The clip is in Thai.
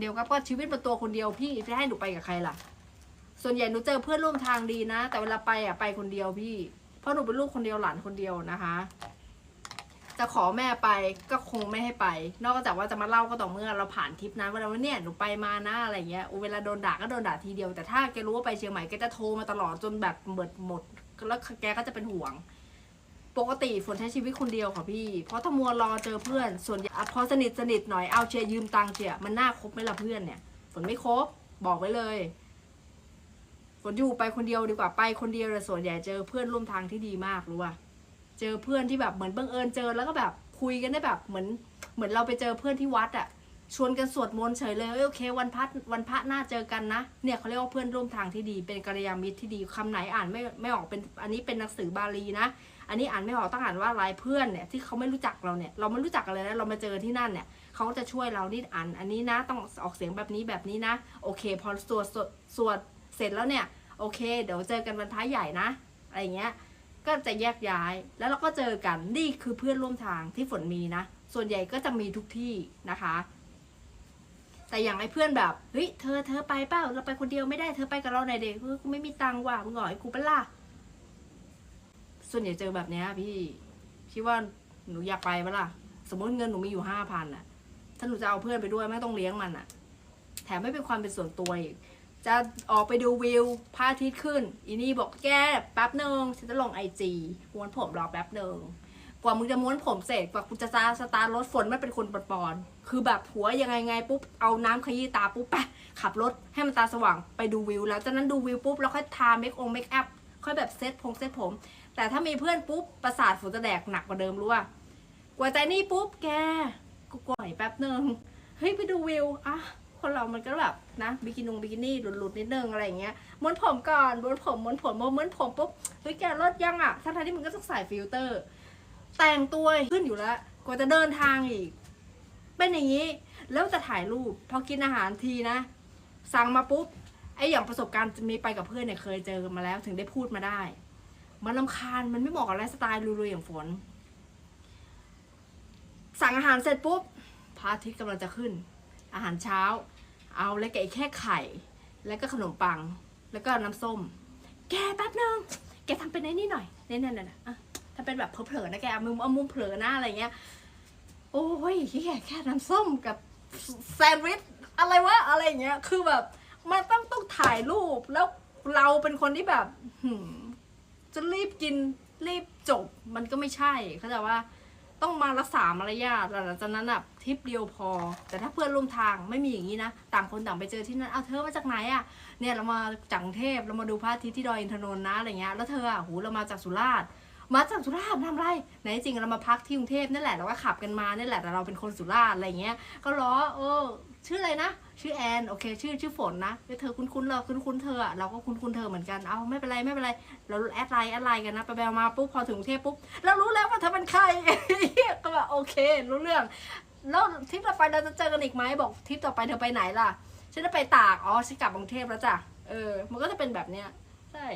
เดียวครับก็ชีวิตเป็นตัวคนเดียวพี่จะให้หนูไปกับใครล่ะ ส่วนใหญ่หนูเจอเพื่อนร่วมทางดีนะ แต่เวลาไปอะไปคนเดียวพี่ เพราะหนูเป็นลูกคนเดียวหลานคนเดียวนะคะ จะขอแม่ไปก็คงไม่ให้ไป นอกจากว่าจะมาเล่าก็ต่อเมื่อเราผ่านทริปนั้นว่าเราเนี่ยหนูไปมานะอะไรเงี้ยเวลาโดนด่าก็โดนด่าทีเดียวแต่ถ้าแกรู้ว่าไปเชียงใหม่แกจะโทรมาตลอดจนแบบหมดหมดแล้วแกก็จะเป็นห่วง ปกติฝนใช้ชีวิตคนเดียวค่ะพี่ เพราะถ้ามัวรอเจอเพื่อน ส่วนใหญ่อะพอสนิทสนิทหน่อยเอาเชียร์ยืมตังค์เชียร์มันน่าคบไหมล่ะเพื่อนเนี่ย ฝนไม่คบบอกไว้เลย ฝนอยู่ไปคนเดียวดีกว่าไปคนเดียวแต่ส่วนใหญ่เจอเพื่อนร่วมทางที่ดีมากรู้ป่ะเจอเพื่อนที่แบบเหมือนบังเอิญเจอแล้วก็แบบคุยกันได้แบบเหมือนเหมือนเราไปเจอเพื่อนที่วัดอะ ชวนกันสวดมนต์เฉยเลยโอเควันพัดวันพระหน้าเจอกันนะ เนี่ยเขาเรียกว่าเพื่อนร่วมทางที่ดี เป็นกัลยาณมิตรที่ดีคำไหนอ่านไม่ไม่ออกเป็นอันนี้เป็นหนังสือบาลีนะ อันนี้อ่านไม่ออกต้องอ่านว่าลายเพื่อนเนี่ยที่เขาไม่รู้จักเราเนี่ยเราไม่รู้จักกันเลยนะเรามาเจอที่นั่นเนี่ยเขาก็จะช่วยเรานี่อ่านอันนี้นะต้องออกเสียงแบบนี้แบบนี้นะโอเค พอสวดสวดเสร็จแล้วเนี่ยโอเค เดี๋ยวเจอกันวันพระใหญ่นะอะไรเงี้ยก็จะแยกย้ายแล้วเราก็เจอกันนี่คือเพื่อนร่วมทางที่ฝนมีนะ ส่วนใหญ่ก็จะมีทุกที่นะคะ แต่อย่างไอ้เพื่อนแบบเฮ้ยเธอเธอไปเปล่าเราไปคนเดียวไม่ได้เธอไปกับเราหน่อยเด็กกูไม่มีตังค์ว่ะมึงหงอยกูเป็นล่ะส่วนใหญ่เจอแบบเนี้ยพี่พี่ว่าหนูอยากไปปล่ะสมมติเงินหนูมีอยู่ห้าพันอะถ้าหนูจะเอาเพื่อนไปด้วยไม่ต้องเลี้ยงมันอะแถมไม่เป็นความเป็นส่วนตัวอีกจะออกไปดูวิวพระอาทิตย์ขึ้น อีนี่บอกแกแป๊บหนึ่งฉันจะลงไอจีวนผมรอแป๊บหนึ่ง กว่ามึงจะม้วนผมเสร็จกว่ากูจะสตาสตาร์รถฝนไม่เป็นคนปปอนคือแบบหัวยังไงไงปุ๊บเอาน้ำขยี้ตาปุ๊บไปขับรถให้มันตาสว่างไปดูวิว แล้วจากนั้นดูวิวปุ๊บแล้วค่อยทาเมคองเมคอัพค่อยแบบเซ็ตพงเซ็ตผม แต่ถ้ามีเพื่อนปุ๊บประสาทฝนจะแดกหนักกว่าเดิมรู้ป่ะกว่าใจนี่ปุ๊บแกกูก่อยแป๊บหนึ่งเฮ้ยไปดูวิวอะคนเรามันก็แบบนะบิกินงบิกินี่หลุดๆนิดนึงอะไรอย่างเงี้ยม้วนผมก่อนม้วนผมม้วนผมม้วนผมปุ๊บเฮ้ยแกรถยังอะทั้งที่มันก็ต้องใส่ฟิลเตอร์ แต่งตัวขึ้นอยู่แล้วกว่าจะเดินทางอีก เป็นอย่างนี้ แล้วจะถ่ายรูป พอกินอาหารทีนะ สั่งมาปุ๊บไออย่างประสบการณ์มีไปกับเพื่อนเนี่ยเคยเจอมาแล้ว ถึงได้พูดมาได้ มันลำคาญมันไม่เหมาะกับไลฟ์สไตล์ลุยๆอย่างฝน สั่งอาหารเสร็จปุ๊บพระอาทิตย์กำลังจะขึ้น อาหารเช้า เอาแล้วแกแค่ไข่ แล้วก็ขนมปัง แล้วก็น้ำส้ม แกแป๊บนึงแกทำเป็นไอ้นี่หน่อยเนี่นี่ยเนี่ยอะ ทำเป็นแบบเผลอๆนะแกเอามุมเอามุมเผลอหน้าอะไรเงี้ย โอ้ยแค่แค่น้ำส้มกับแซนด์วิชอะไรวะอะไรเงี้ย คือแบบ มันต้องต้องถ่ายรูปแล้วเราเป็นคนที่แบบหืจะรีบกินรีบจบมันก็ไม่ใช่เข้าใจว่าต้องมารักษามารยาทหลังจากนั้นอะทริปเดียวพอ แต่ถ้าเพื่อนร่วมทางไม่มีอย่างนี้นะ ต่างคนต่างไปเจอที่นั่นเอาเธอมาจากไหนอะเนี่ยเรามาจากกรุงเทพเรามาดูพระอาทิตย์ที่ดอยอินทนนท์นะอะไรเงี้ยแล้วเธออะหูเรามาจากสุราษฎร์ มาจากสุราษฎร์ทำไรไหนจริงเรามาพักที่กรุงเทพนั่นแหละเราก็ขับกันมานี่แหละแต่เราเป็นคนสุราษฎร์อะไรเงี้ย ก็ล้อเออ ชื่ออะไรนะชื่อแอนโอเค ชื่อชื่อฝนนะเฮ้ยเธอคุ้นๆเราคุ้นๆเธออะเราก็คุ้นๆเธอเหมือนกันเอาไม่เป็นไรไม่เป็นไรเราแอดไลน์แอดไลน์กันนะไปไปมาปุ๊บพอถึงกรุงเทพปุ๊บเรารู้แล้วว่าเธอเป็นใครก็แบบโอเค รู้เรื่องแล้วทริปต่อไปเราจะเจอกันอีกไหมบอกทริปต่อไปเธอไปไหนล่ะฉันจะไปตากอ๋อฉันกลับกรุงเทพแล้วจ้ะเออ มันก็จะเป็นแบบเนี้ยใช่